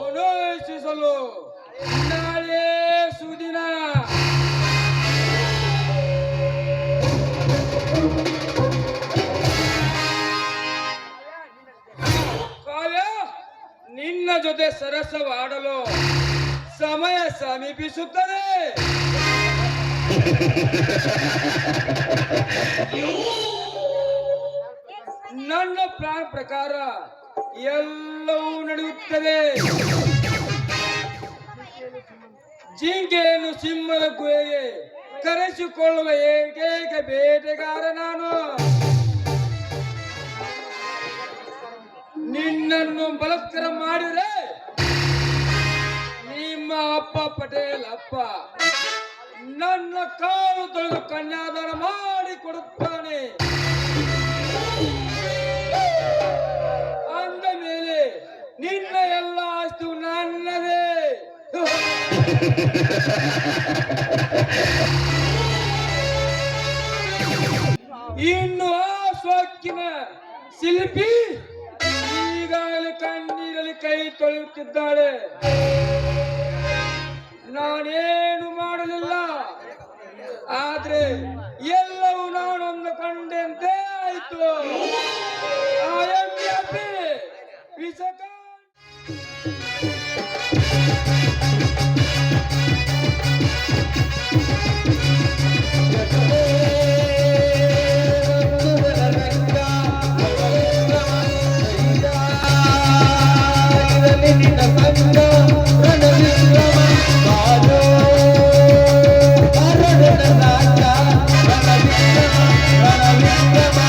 ಮನೋಯಿಸಲು ನಾಳೆ ಸುದಿನ ಕಾವ್ಯ ನಿನ್ನ ಜೊತೆ ಸರಸವಾಡಲು ಸಮಯ ಸಮೀಪಿಸುತ್ತದೆ. ನನ್ನ ಪ್ಲಾನ್ ಪ್ರಕಾರ ಎಲ್ಲವೂ ನಡೆಯುತ್ತದೆ. ಜಿಂಕೆಯನ್ನು ಸಿಂಹದ ಗುಹೆಗೆ ಕರೆಸಿಕೊಳ್ಳುವ ಏಕೈಕ ಬೇಟೆಗಾರ ನಾನು. ನಿನ್ನನ್ನು ಬಲತ್ಕಾರ ಮಾಡಿದ್ರೆ ನಿಮ್ಮ ಅಪ್ಪ ಪಟೇಲ್ ಅಪ್ಪ ನನ್ನ ಕಾಲು ತೊಳೆದು ಕನ್ಯಾದಾನ ಮಾಡಿ ಕೊಡುತ್ತಾನೆ ನಿನ್ನ ಎಲ್ಲ ಆಸ್ತು ನನ್ನದೇ. ಇನ್ನು ಆ ಸೊಕ್ಕಿನ ಶಿಲ್ಪಿ ಈಗಾಗಲೇ ಕಣ್ಣೀರಲ್ಲಿ ಕೈ ತೊಳೆಯುತ್ತಿದ್ದಾಳೆ. ನಾನೇನು ಮಾಡಲಿಲ್ಲ. ಆದ್ರೆ ಎಲ್ಲವೂ ನಾನೊಂದು ಕಂಡೆಂತೆ ಆಯ್ತು. Rana Vikrama, Rana Vikrama, Rana Vikrama,